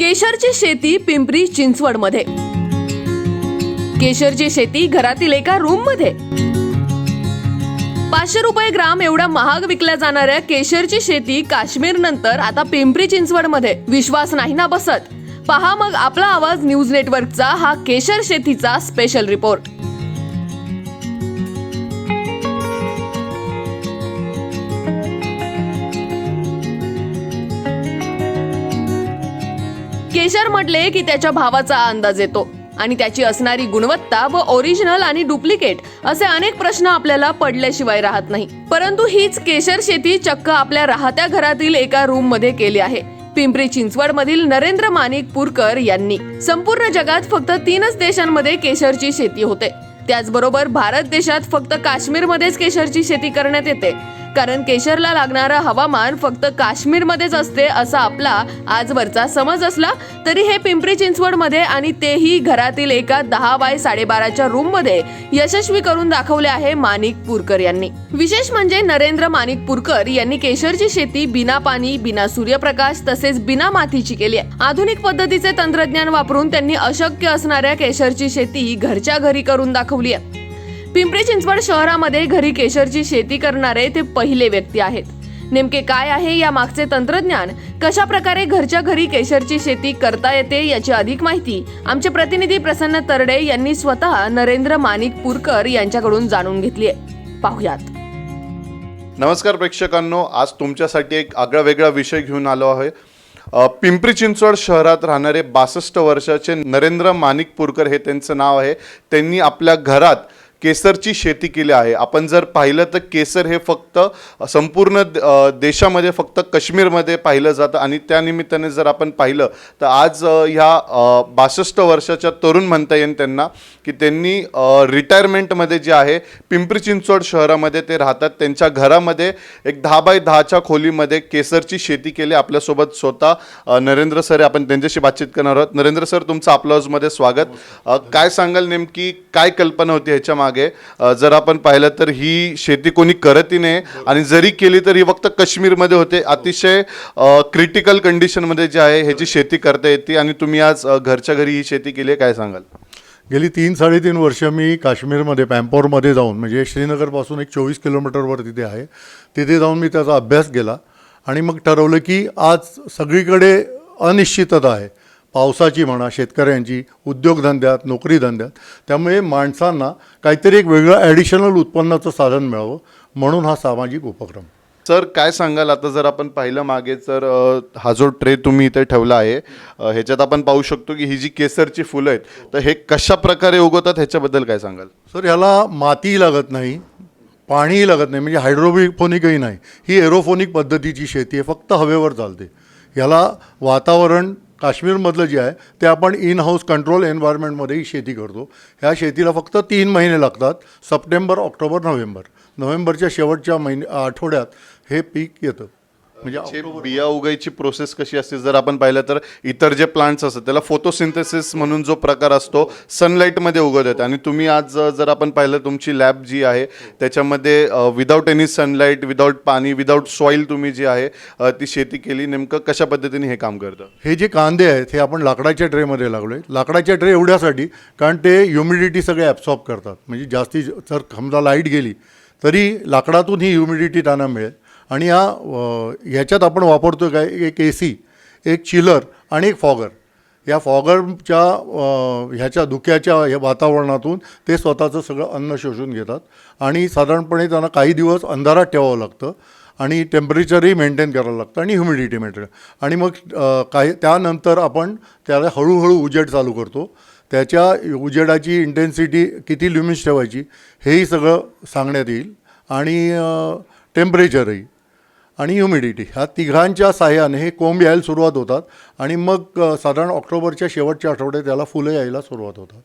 केशरची शेती पिंपरी चिंचवडमध्ये. केशरची शेती घरातील एका रूममध्ये पाचशे रुपये ग्राम एवढा महाग विकल्या जाणाऱ्या केशरची शेती काश्मीर नंतर आता पिंपरी चिंचवडमध्ये विश्वास नाही ना बसत. पहा मग आपला आवाज न्यूज नेटवर्कचा हा केशर शेतीचा स्पेशल रिपोर्ट केशर म्हटले की त्याच्या भावाचा अंदाज येतो. आणि त्याची असणारी गुणवत्ता व ओरिजिनल आणि डुप्लिकेट असे अनेक प्रश्न आपल्याला पडल्याशिवाय राहत नाही. परंतु हीच केशर शेती चक्क आपल्या राहत्या घरातील एका रूममध्ये केली आहे. पिंपरी चिंचवड मधील नरेंद्र माणिक पुरकर यांनी. संपूर्ण जगात फक्त तीनच देशांमध्ये केशरची शेती होते. त्याचबरोबर भारत देशात फक्त काश्मीरमध्येच केशरची शेती करण्यात येते. कारण केशरला लागणारं हवामान फक्त काश्मीरमध्येच असते असा आपला आजवरचा समज असला तरी हे पिंपरी चिंचवडमध्ये आणि तेही घरातील एका दहा बाय साडेबाराच्या रूममध्ये यशस्वी करून दाखवले आहे माणिक पुरकर यांनी. विशेष म्हणजे नरेंद्र माणिक पुरकर यांनी केशरची शेती बिना पाणी बिना सूर्यप्रकाश तसेच बिना मातीची केली आहे. आधुनिक पद्धतीचे तंत्रज्ञान वापरून त्यांनी अशक्य असणाऱ्या केशरची शेती घरच्या घरी करून दाखवली आहे. पिंपरी चिंचवड शहरामध्ये घरी केशरची शेती करणारे ते पहिले व्यक्ती आहेत. नेमके काय आहे या मागचे तंत्रज्ञान? कशा प्रकारे घरच्या घरी केशरची शेती करता येते याची अधिक माहिती आमचे प्रतिनिधी प्रसन्न तरडे यांनी स्वतः नरेंद्र माणिकपूरकर यांच्याकडून जाणून घेतली आहे. पाहुयात. नमस्कार प्रेक्षकांनो आज तुमच्यासाठी एक आगळा वेगळा विषय घेऊन आलो आहे. पिंपरी चिंचवड शहरात राहणारे बासष्ट वर्षाचे नरेंद्र माणिकपूरकर हे त्यांचं नाव आहे. त्यांनी आपल्या घरात केसरची शेती केली आहे. आपण जर पाहिलं तर केसर हे फक्त संपूर्ण देशामध्ये फक्त काश्मीरमध्ये पाहिलं जातं आणि त्यानिमित्ताने जर आपण पाहिलं तर आज ह्या बासष्ट वर्षाच्या तरुण म्हणता येईल त्यांना की त्यांनी रिटायरमेंटमध्ये जे आहे पिंपरी चिंचवड शहरामध्ये ते राहतात. त्यांच्या घरामध्ये एक दहा बाय दहाच्या खोलीमध्ये केसरची शेती केली. आपल्यासोबत स्वतः नरेंद्र सर आपण त्यांच्याशी बातचीत करणार आहोत. नरेंद्र सर तुमचं आपल्या हाऊसमध्ये स्वागत. काय सांगाल नेमकी? काय कल्पना होती ह्याच्या मागे? अ, जर आपण पाहिलं तर ही शेती कोणी करतही नाही आणि जरी केली तर ही फक्त काश्मीरमध्ये होते. अतिशय क्रिटिकल कंडिशनमध्ये जे आहे ह्याची शेती करता येते आणि तुम्ही आज घरच्या घरी ही शेती केली आहे काय सांगाल? गेली तीन साडेतीन वर्ष मी काश्मीरमध्ये पॅम्पोरमध्ये जाऊन म्हणजे श्रीनगरपासून एक चोवीस किलोमीटरवर तिथे आहे. तिथे जाऊन मी त्याचा अभ्यास केला आणि मग ठरवलं की आज सगळीकडे अनिश्चितता आहे. पावसाची म्हणा शेतकऱ्यांची उद्योगधंद्यात नोकरीधंद्यात त्यामुळे माणसांना काहीतरी एक वेगळं ॲडिशनल उत्पन्नाचं साधन मिळावं म्हणून हा सामाजिक उपक्रम. सर काय सांगाल? आता जर आपण पाहिलं मागे तर हा जो ट्रे तुम्ही इथे ठेवला आहे ह्याच्यात आपण पाहू शकतो की ही जी केसरची फुलं आहेत तर हे कशा प्रकारे उगवतात ह्याच्याबद्दल काय सांगाल? सर ह्याला माती लागत नाही पाणीही लागत नाही म्हणजे हायड्रोफोनिकही नाही. ही एरोफोनिक पद्धतीची शेती आहे फक्त हवेवर चालते. ह्याला वातावरण काश्मीरमधलं जे आहे ते आपण इन हाऊस कंट्रोल एन्व्हायरमेंटमध्येही शेती करतो. ह्या शेतीला फक्त तीन महिने लागतात सप्टेंबर ऑक्टोबर नोव्हेंबर. नोव्हेंबरच्या शेवटच्या महिने आठवड्यात हे पीक येतं. म्हणजे बिया उगायची प्रोसेस कशी असते? जर आपण पाहिलं तर इतर जे प्लांट्स असतात त्याला फोटोसिंथेसिस म्हणून जो प्रकार असतो सनलाईटमध्ये उगवत येते आणि तुम्ही आज जर आपण पाहिलं तुमची लॅब जी आहे त्याच्यामध्ये विदाऊट एनी सनलाईट विदाऊट पाणी विदाऊट सॉईल तुम्ही जी आहे ती शेती केली नेमकं कशा पद्धतीने हे काम करतं? हे जे कांदे आहेत हे आपण लाकडाच्या ट्रेमध्ये लागलो आहे लाकडाच्या ट्रे एवढ्यासाठी कारण ते ह्युमिडिटी सगळे ॲब्सॉर्ब करतात. म्हणजे जास्ती जर समजा लाइट गेली तरी लाकडातून ही ह्युमिडिटी त्यांना मिळेल. आणि या ह्याच्यात आपण वापरतो काय? एक ए सी एक चिलर आणि एक फॉगर. या फॉगरच्या ह्याच्या धुक्याच्या ह्या वातावरणातून ते स्वतःचं सगळं अन्न शोषून घेतात आणि साधारणपणे त्यांना काही दिवस अंधारात ठेवावं लागतं आणि टेम्परेचरही मेंटेन करावं लागतं आणि ह्युमिडिटी मेंटेन. आणि मग काही त्यानंतर आपण त्याला हळूहळू उजेड चालू करतो. त्याच्या उजेडाची इंटेन्सिटी किती ल्युमिन्स ठेवायची हेही सगळं सांगण्यात येईल. आणि टेम्परेचरही आणि ह्युमिडिटी ह्या तिघांच्या साह्याने हे कोंब यायला सुरुवात होतात आणि मग साधारण ऑक्टोबरच्या शेवटच्या आठवड्यात त्याला फुलं यायला सुरुवात होतात.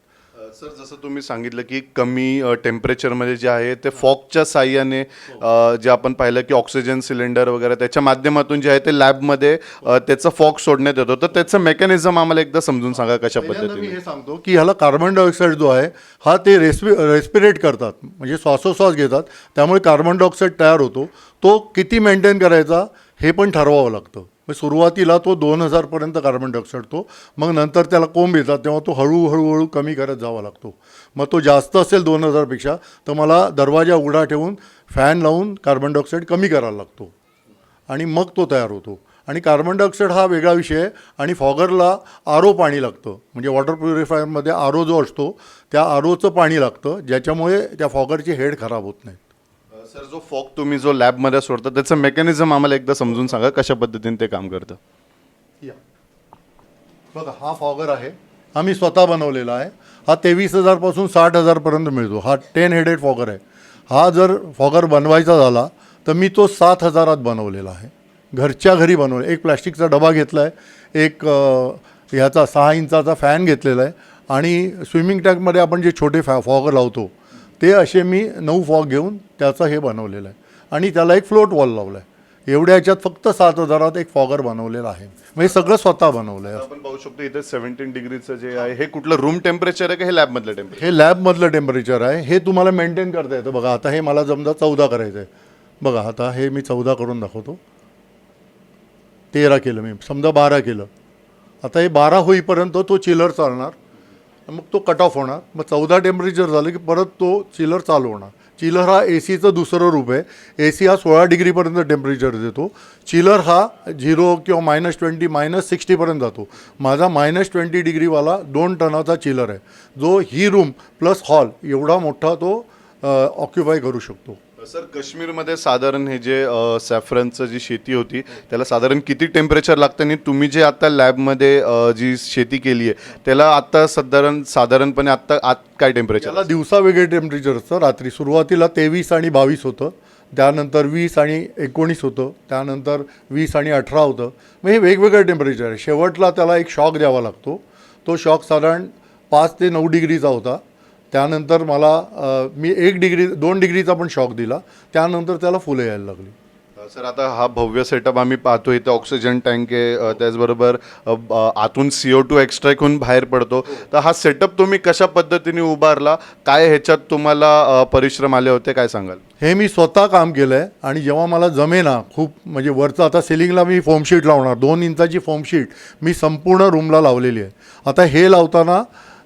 सर जसं तुम्ही सांगितलं की कमी टेम्परेचरमध्ये जे आहे ते फॉगच्या साह्याने जे आपण पाहिलं की ऑक्सिजन सिलेंडर वगैरे त्याच्या माध्यमातून जे आहे ते लॅबमध्ये त्याचं फॉग सोडण्यात येतो. तर त्याचं मेकॅनिझम आम्हाला एकदा समजून सांगा कशा पद्धतीने. हे सांगतो की ह्याला कार्बन डायऑक्साईड जो आहे हा ते रेस्पि रेस्पिरेट करतात. म्हणजे श्वासोश्वास घेतात. त्यामुळे कार्बन डायऑक्साईड तयार होतो. तो किती मेंटेन करायचा हे पण ठरवावं लागतं. मग सुरुवातीला तो दोन हजारपर्यंत कार्बन डायऑक्साईड तो मग नंतर त्याला कोंब येतात तेव्हा तो हळूहळूहळू कमी करत जावा लागतो. मग तो जास्त असेल दोन हजारपेक्षा तर मला दरवाजा उघडा ठेवून फॅन लावून कार्बन डायऑक्साईड कमी करायला लागतो. आणि मग तो तयार होतो. आणि कार्बन डायऑक्साईड हा वेगळा विषय आहे. आणि फॉगरला आरो पाणी लागतं. म्हणजे वॉटर प्युरिफायरमध्ये आरो जो असतो त्या आरोचं पाणी लागतं ज्याच्यामुळे त्या फॉगरचे हेड खराब होत नाही. सर जो फॉग तुम्ही जो लॅबमध्ये सोडता त्याचं मेकॅनिझम आम्हाला एकदा समजून सांगा कशा पद्धतीने ते काम करतं. बघा हा फॉगर आहे. हा मी स्वतः बनवलेला आहे. हा तेवीस हजारपासून साठ हजारपर्यंत मिळतो. हा टेन हेडेड फॉगर आहे. हा जर फॉगर बनवायचा झाला तर मी तो सात हजारात बनवलेला आहे. घरच्या घरी बनवले. एक प्लॅस्टिकचा डबा घेतला आहे एक ह्याचा सहा इंचाचा फॅन घेतलेला आहे. आणि स्विमिंग टँकमध्ये आपण जे छोटे फॅ फॉगर लावतो ते असे मी नऊ फॉग घेऊन त्याचं हे बनवलेलं आहे. आणि त्याला एक फ्लोट वॉल लावला आहे एवढ्या ह्याच्यात फक्त सात हजारात एक फॉगर बनवलेला आहे. म्हणजे सगळं स्वतः बनवलं आहे आपण पाहू शकतो इथे सेव्हन्टीन डिग्रीचं जे आहे हे कुठलं रूम टेम्परेचर आहे का हे लॅबमधलं टेम्परेचर हे लॅबमधलं टेम्परेचर आहे. हे तुम्हाला मेंटेन करता येतं. बघा आता हे मला समजा चौदा करायचं आहे बघा आता हे मी चौदा करून दाखवतो. तेरा केलं मी. समजा बारा केलं. आता हे बारा होईपर्यंत तो चिलर चालणार. मग तो कट ऑफ होणार. मग चौदा टेम्परेचर झालं की परत तो चिलर चालू होणार. चिलर हा ए सीचं दुसरं रूप आहे. ए सी हा सोळा डिग्रीपर्यंत टेम्परेचर देतो. चिलर हा झिरो किंवा मायनस ट्वेंटी मायनस सिक्स्टीपर्यंत जातो. माझा मायनस ट्वेंटी डिग्रीवाला दोन टनाचा चिलर आहे. जो ही रूम प्लस हॉल एवढा मोठा तो ऑक्युपाय करू शकतो. सर काश्मीरमध्ये साधारण हे जे सॅफ्रनचं जी शेती होती त्याला साधारण किती टेम्परेचर लागतं आणि तुम्ही जे आता लॅबमध्ये जी शेती केली आहे त्याला आता साधारण साधारणपणे आता आत काय टेम्परेचर त्याला दिवसा वेगळे टेम्परेचर असतं. रात्री सुरुवातीला तेवीस आणि बावीस होतं त्यानंतर वीस आणि एकोणीस होतं त्यानंतर वीस आणि अठरा होतं. मग हे वेगवेगळं टेम्परेचर आहे. शेवटला त्याला एक शॉक द्यावा लागतो. तो शॉक साधारण पाच ते नऊ डिग्रीचा होता. त्यानंतर मला मी एक डिग्री दोन डिग्रीचा पण शॉक दिला. त्यानंतर त्याला फुलं यायला लागली. सर आता हा भव्य सेटअप आम्ही पाहतो इथे ऑक्सिजन टँक आहे. त्याचबरोबर आतून सी ओ टू एक्स्ट्रॅक्ट होऊन बाहेर पडतो. तर हा सेटअप तुम्ही कशा पद्धतीने उभारला? काय ह्याच्यात तुम्हाला परिश्रम आले होते? काय सांगाल? हे मी स्वतः काम केलं आहे आणि जेव्हा मला जमेना खूप म्हणजे वरचं आता सिलिंगला मी फोमशीट लावणार. दोन इंचाची फोमशीट मी संपूर्ण रूमला लावलेली आहे. आता हे लावताना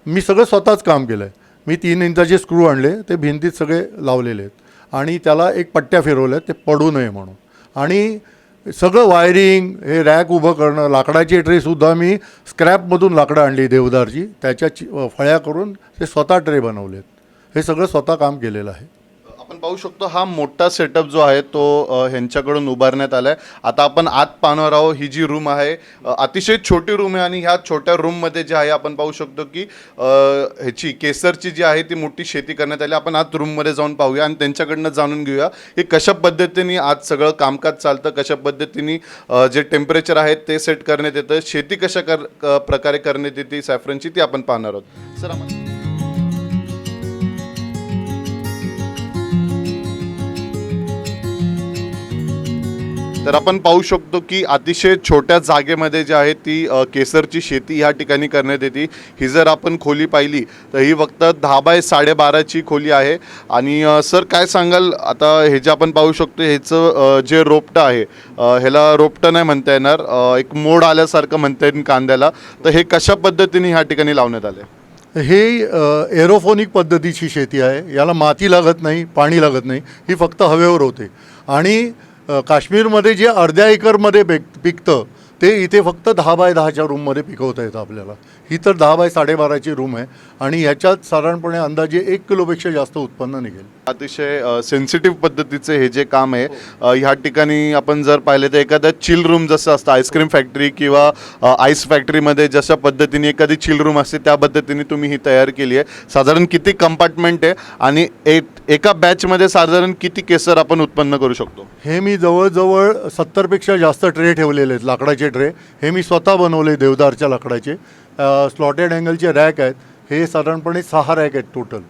मी सगळं स्वतःच काम केलं आहे मी तीन इंचाचे स्क्रू आणले ते भिंतीत सगळे लावलेले आहेत. आणि त्याला एक पट्ट्या फिरवल्या ते पडू नये म्हणून. आणि सगळं वायरिंग हे रॅक उभं करणं लाकडाची ट्रेसुद्धा मी स्क्रॅपमधून लाकडं आणली देवदारची. त्याच्या फळ्या करून ते स्वतः ट्रे बनवलेत. हे सगळं स्वतः काम केलेलं आहे. आपण पाहू शकतो हा मोठा सेटअप जो आहे तो अ, ह्यांच्याकडून उभारण्यात आला आहे आता आपण आत पाहणार आहोत ही जी रूम आहे अ, अतिशय छोटी रूम आहे आणि ह्या छोट्या रूममध्ये जे आहे आपण पाहू शकतो की अ, ह्याची केसरची जी आहे ती मोठी शेती करण्यात आली. आपण आत रूममध्ये जाऊन पाहूया आणि त्यांच्याकडनं जाणून घेऊया की कशा पद्धतीने आज सगळं कामकाज चालतं कशा पद्धतीने अ, जे टेम्परेचर आहे ते सेट करण्यात येतं शेती कशा कर क- प्रकारे करण्यात येते सॅफ्रनची ती आपण पाहणार आहोत. सर आम्हाला तर आपण पाहू शकतो की अतिशय छोट्या जागेमध्ये जी आहे ती केसरची शेती ह्या ठिकाणी करण्यात येते. ही जर आपण खोली पाहिली तर ही फक्त दहा बाय साडेबाराची खोली आहे. आणि सर काय सांगाल? आता हे जे आपण पाहू शकतो ह्याचं जे रोपटं आहे ह्याला रोपटं नाही म्हणता येणार. एक मोड आल्यासारखं म्हणता येईल कांद्याला. तर हे कशा पद्धतीने ह्या ठिकाणी लावण्यात आले हे एरोफोनिक पद्धतीची शेती आहे. याला माती लागत नाही पाणी लागत नाही. ही फक्त हवेवर होते. आणि काश्मीरमध्ये जे अर्ध्या एकरमध्ये पिक पिकतं ते इथे फक्त दहा बाय दहाच्या रूममध्ये पिकवता येतं आपल्याला. ही तर दहा बाय साडेबाराची रूम आहे. आणि ह्याच्यात साधारणपणे अंदाजे एक किलोपेक्षा जास्त उत्पन्न निघेल. अतिशय सेन्सिटिव्ह पद्धतीचे हे जे काम आहे ह्या ठिकाणी आपण जर पाहिले तर एखादं चिल रूम जसं असतं आईस्क्रीम फॅक्टरी किंवा आईस फॅक्टरीमध्ये जशा पद्धतीने एखादी चिल रूम असते त्या पद्धतीने तुम्ही ही तयार केली आहे. साधारण किती कंपार्टमेंट आहे आणि एक एका बॅचमध्ये साधारण किती केसर आपण उत्पन्न करू शकतो? हे मी जवळजवळ सत्तरपेक्षा जास्त ट्रे ठेवलेले आहेत लाकडाचे ट्रे. हे मी स्वतः बनवले देवदारच्या लाकडाचे. स्लॉटेड अँगलचे रॅक आहेत हे साधारणपणे सहा रॅक आहेत टोटल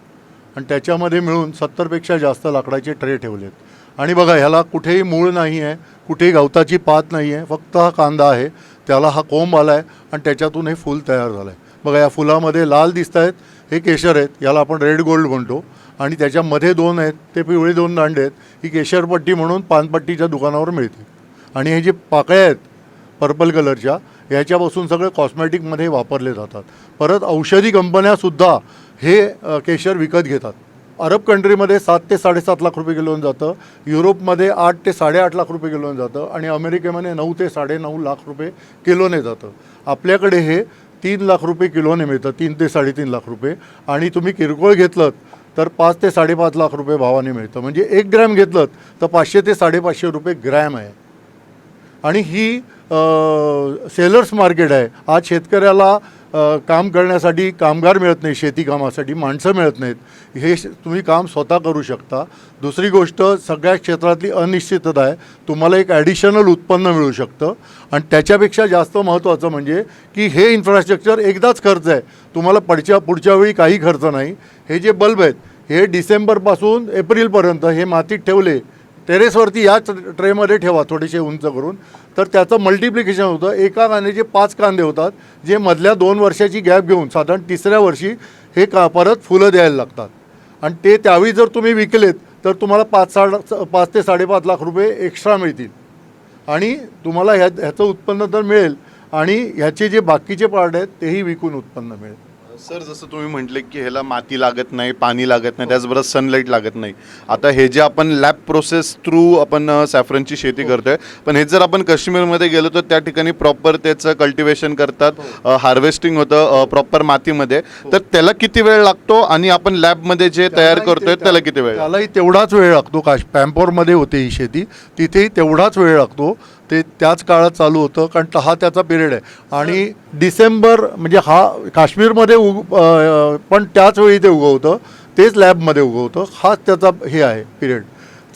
आणि त्याच्यामध्ये मिळून सत्तरपेक्षा जास्त लाकडाचे ट्रे ठेवलेत आणि बघा ह्याला कुठेही मूळ नाही आहे कुठेही गवताची पात नाही आहे फक्त हा कांदा आहे त्याला हा कोंब आला आहे आणि त्याच्यातून हे फूल तयार झालं आहे बघा या फुलामध्ये लाल दिसत आहेत हे केशर आहेत याला आपण रेड गोल्ड म्हणतो. आणि त्याच्यामध्ये दोन आहेत ते पिवळे दोन दांडे आहेत ही केशरपट्टी म्हणून पानपट्टीच्या दुकानावर मिळते. आणि हे जे पाकळ्या आहेत पर्पल कलरच्या याच्यापासून सगळे कॉस्मॅटिकमध्ये वापरले जातात. परत औषधी कंपन्यासुद्धा हे केशर विकत घेतात. अरब कंट्रीमध्ये सात ते साडेसात लाख रुपये किलोनं जातं युरोपमध्ये आठ ते साडेआठ लाख रुपये किलोनं जातं आणि अमेरिकेमध्ये नऊ ते साडेनऊ लाख रुपये किलोने जातं. आपल्याकडे हे तीन लाख रुपये किलोने मिळतं तीन ते साडेतीन लाख रुपये. आणि तुम्ही किरकोळ घेतलं तर पाच ते साडेपाच लाख रुपये भावाने मिळतं. म्हणजे एक ग्रॅम घेतलं तर पाचशे ते साडेपाचशे रुपये ग्रॅम आहे. आणि ही सेलर्स मार्केट आहे. आज शेतकऱ्याला काम करण्यासाठी कामगार मिळत नाही शेती कामासाठी माणसं मिळत नाहीत. हे तुम्ही काम स्वतः करू शकता. दुसरी गोष्ट सगळ्या क्षेत्रातली अनिश्चितता आहे. तुम्हाला एक ॲडिशनल उत्पन्न मिळू शकतं. आणि त्याच्यापेक्षा जास्त महत्त्वाचं म्हणजे की हे इन्फ्रास्ट्रक्चर एकदाच खर्च आहे. तुम्हाला पुढच्या पुढच्या वेळी काही खर्च नाही. हे जे बल्ब आहेत हे डिसेंबरपासून एप्रिलपर्यंत हे मातीत ठेवले टेरेसवरती याच ट्रेमध्ये ठेवा थोडेसे उंच करून. तर त्याचं मल्टिप्लिकेशन होतं. एका कांद्याचे पाच कांदे होतात जे मधल्या दोन वर्षाची गॅप घेऊन साधारण तिसऱ्या वर्षी हे का परत फुलं द्यायला लागतात. आणि ते त्यावेळी जर तुम्ही विकलेत तर तुम्हाला पाच साड पाच ते साडेपाच लाख रुपये एक्स्ट्रा मिळतील. आणि तुम्हाला ह्या ह्याचं उत्पन्न तर मिळेल. आणि ह्याचे जे बाकीचे पार्ट आहेत तेही विकून उत्पन्न मिळेल. सर जसं तुम्ही म्हटले की ह्याला माती लागत नाही पाणी लागत नाही त्याचबरोबर सनलाईट लागत नाही. आता हे जे आपण लॅब प्रोसेस थ्रू आपण सॅफरनची शेती करतोय पण हे जर आपण काश्मीरमध्ये गेलो तर त्या ठिकाणी प्रॉपर त्याचं कल्टिवेशन करतात हार्वेस्टिंग होतं प्रॉपर मातीमध्ये. तर त्याला किती वेळ लागतो आणि आपण लॅबमध्ये जे तयार करतोय त्याला किती वेळ? त्यालाही तेवढाच वेळ लागतो काश पॅम्पोरमध्ये होते ही शेती तिथेही तेवढाच वेळ लागतो. ते त्याच काळात चालू होतं कारण हा त्याचा पिरियड आहे. आणि डिसेंबर म्हणजे हा काश्मीरमध्ये उग पण त्याच वेळी ते उगवतं तेच लॅबमध्ये उगवतं. हाच त्याचा हे आहे पिरियड.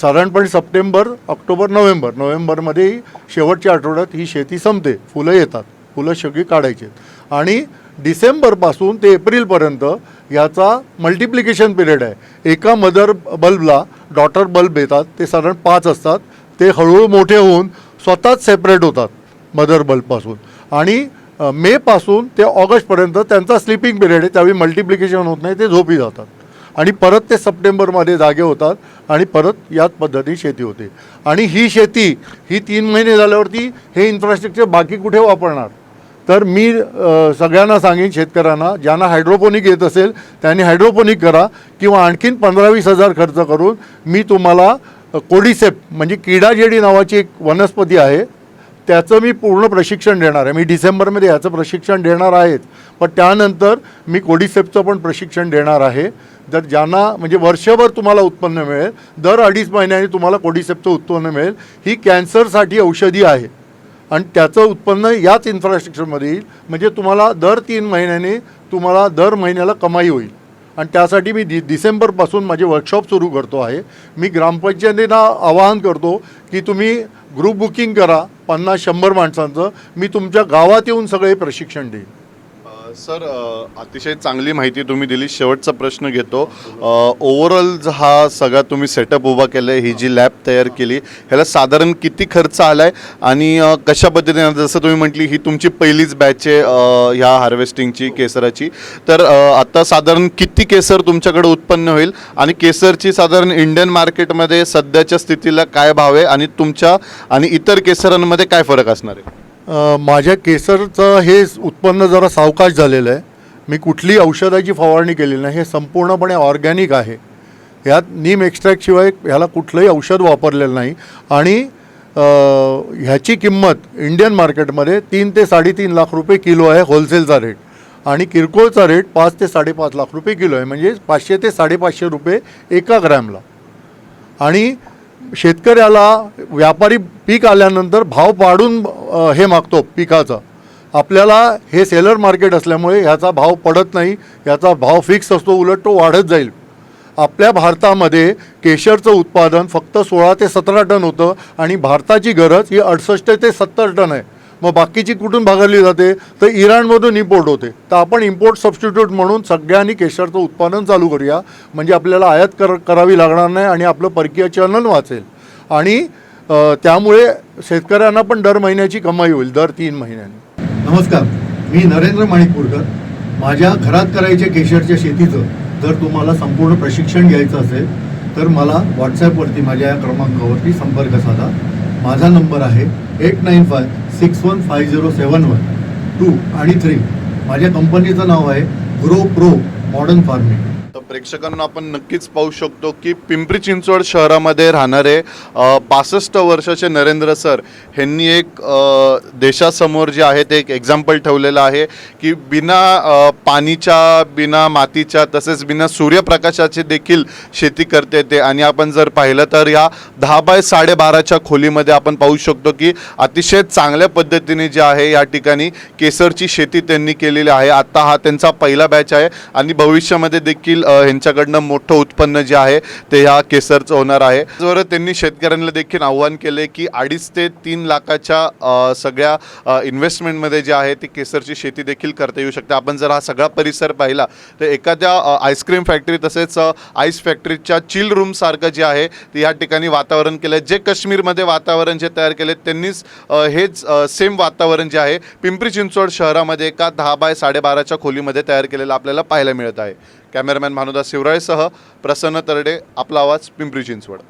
साधारणपणे सप्टेंबर ऑक्टोबर नोव्हेंबर. नोव्हेंबरमध्ये शेवटच्या आठवड्यात ही शेती संपते. फुलं येतात. फुलं सगळी काढायची आणि डिसेंबरपासून ते एप्रिलपर्यंत याचा मल्टिप्लिकेशन पिरियड आहे. एका मदर बल्बला डॉटर बल्ब येतात. ते साधारण पाच असतात. ते हळूहळू मोठे होऊन स्वतःच सेपरेट होतात मदर बल्बपासून आणि मेपासून ते ऑगस्टपर्यंत त्यांचा स्लिपिंग पिरियड आहे त्यावेळी मल्टिप्लिकेशन होत नाही ते झोपी जातात. आणि परत ते सप्टेंबरमध्ये जागे होतात आणि परत याच पद्धतीने शेती होते. आणि ही शेती ही तीन महिने झाल्यावरती हे इन्फ्रास्ट्रक्चर बाकी कुठे वापरणार? तर मी सगळ्यांना सांगेन शेतकऱ्यांना ज्यांना हायड्रोपोनिक येत असेल त्यांनी हायड्रोपोनिक करा किंवा आणखीन पंधरा वीस हजार खर्च करून मी तुम्हाला कोडिसेप म्हणजे किडाजेडी नावाची एक वनस्पती आहे. त्याचं मी पूर्ण प्रशिक्षण देणार आहे. मी डिसेंबरमध्ये याचं प्रशिक्षण देणार आहेच पण त्यानंतर मी कोडिसेपचं पण प्रशिक्षण देणार आहे. जर ज्यांना म्हणजे वर्षभर तुम्हाला उत्पन्न मिळेल दर अडीच महिन्याने तुम्हाला कोडिसेपचं उत्पन्न मिळेल. ही कॅन्सरसाठी औषधी आहे. आणि त्याचं उत्पन्न याच इन्फ्रास्ट्रक्चरमध्ये येईल. म्हणजे तुम्हाला दर तीन महिन्याने तुम्हाला दर महिन्याला कमाई होईल. आणि त्यासाठी मी डि डिसेंबरपासून माझे वर्कशॉप सुरू करतो आहे. मी ग्रामपंचायतींना आवाहन करतो की तुम्ही ग्रुप बुकिंग करा पन्नास शंभर माणसांचं. मी तुमच्या गावात येऊन सगळे प्रशिक्षण देईन. सर अतिशय चांगली माहिती तुम्ही दिली. शेवटचा प्रश्न घेतो. ओव्हरऑल हा सगळा तुम्ही सेटअप उभा केला आहे ही जी लॅब तयार केली ह्याला साधारण किती खर्च आला आहे आणि कशा पद्धतीने जसं तुम्ही म्हटली ही तुमची पहिलीच बॅच आहे ह्या हार्वेस्टिंगची केसराची. तर आता साधारण किती केसर तुमच्याकडे उत्पन्न होईल? आणि केसरची साधारण इंडियन मार्केटमध्ये सध्याच्या स्थितीला काय भाव आहे? आणि तुमच्या आणि इतर केसरांमध्ये काय फरक असणार आहे? माझ्या केसरचं हे उत्पन्न जरा सावकाश झालेलं आहे. मी कुठली औषधाची फवारणी केलेली नाही. हे संपूर्णपणे ऑर्गॅनिक आहे. ह्यात नीम एक्स्ट्रॅक्टशिवाय ह्याला कुठलंही औषध वापरलेलं नाही. आणि ह्याची किंमत इंडियन मार्केटमध्ये तीन ते साडेतीन लाख रुपये किलो आहे होलसेलचा रेट आणि किरकोळचा रेट पाच ते साडेपाच लाख रुपये किलो आहे. म्हणजे पाचशे ते साडेपाचशे रुपये एका ग्रॅमला. आणि शेतकऱ्याला व्यापारी पीक आल्यानंतर भाव पाडून हे मागतो पिकाचा. आपल्याला हे सेलर मार्केट असल्यामुळे ह्याचा भाव पडत नाही ह्याचा भाव फिक्स असतो उलट तो वाढत जाईल. आपल्या भारतामध्ये केशरचं उत्पादन फक्त सोळा ते सतरा टन होतं आणि भारताची गरज ही अडसष्ट ते सत्तर टन आहे. मग बाकीची कुठून भागवली जाते? तर इराणमधून इम्पोर्ट होते. तर आपण इम्पोर्ट सबस्टिट्यूट म्हणून सगळ्यांनी केशरचं उत्पादन चालू करूया. म्हणजे आपल्याला आयात कर करावी लागणार नाही आणि आपलं परकीय चलन वाचेल. आणि त्यामुळे शेतकऱ्यांना पण दर महिन्याची कमाई होईल दर तीन महिन्यांनी. नमस्कार. मी नरेंद्र माणिकपूरकर. माझ्या घरात करायच्या केशरच्या शेतीचं जर तुम्हाला संपूर्ण प्रशिक्षण घ्यायचं असेल तर मला व्हॉट्सॲपवरती माझ्या या क्रमांकावरती संपर्क साधा. माझा नंबर आहे eight nine five six one five zero seven one two आणि थ्री. माझ्या कंपनीचं नाव आहे ग्रो प्रो मॉडर्न फार्मिंग. प्रेक्षकांना आपण नक्कीच पाहू शकतो की पिंपरी चिंचवड शहरामध्ये राहणारे बासष्ट वर्षाचे नरेंद्र सर ह्यांनी एक अ, देशासमोर जे आहे ते एक एक्झाम्पल ठेवलेलं आहे की बिना अ, पाणीच्या बिना मातीच्या तसेच बिना सूर्यप्रकाशाची देखील शेती करते ते. आणि आपण जर पाहिलं तर या दहा बाय साडेबाराच्या खोलीमध्ये आपण पाहू शकतो की अतिशय चांगल्या पद्धतीने जे आहे या ठिकाणी केसरची शेती त्यांनी केलेली आहे. आता हा त्यांचा पहिला बॅच आहे आणि भविष्यामध्ये देखील अ, ह्यांच्याकडनं मोठं उत्पन्न जे आहे ते ह्या केसरचं होणार आहे. त्याचबरोबर त्यांनी शेतकऱ्यांना देखील आव्हान केले की अडीच ते तीन लाखाच्या सगळ्या इन्व्हेस्टमेंटमध्ये जे आहे ती केसरची शेती देखील करता येऊ शकते. आपण जर हा सगळा परिसर पाहिला तर एखाद्या आईस्क्रीम फॅक्टरी तसेच आईस फॅक्टरीच्या चिल रूम सारखं जे आहे ते या ठिकाणी वातावरण केलं जे काश्मीरमध्ये वातावरण जे तयार केले त्यांनीच हेच सेम वातावरण जे आहे पिंपरी चिंचवड शहरामध्ये एका दहा बाय साडेबाराच्या खोलीमध्ये तयार केलेलं आपल्याला पाहायला मिळत आहे. कॅमेरामॅन भानुदास शिवराळेसह प्रसन्न तरडे आपला आवाज पिंपरी चिंचवड.